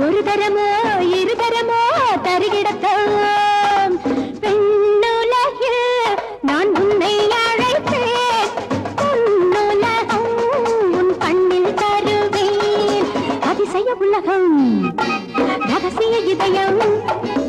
ஒரு தரமோ இரு தரமோ தருகிடத்தோ பெண்ணுலகில் நான் உன்னை அழைத்தேன். உன்னுலகம் உன் கண்ணில் தருவேன். அதிசய உலகம். భయం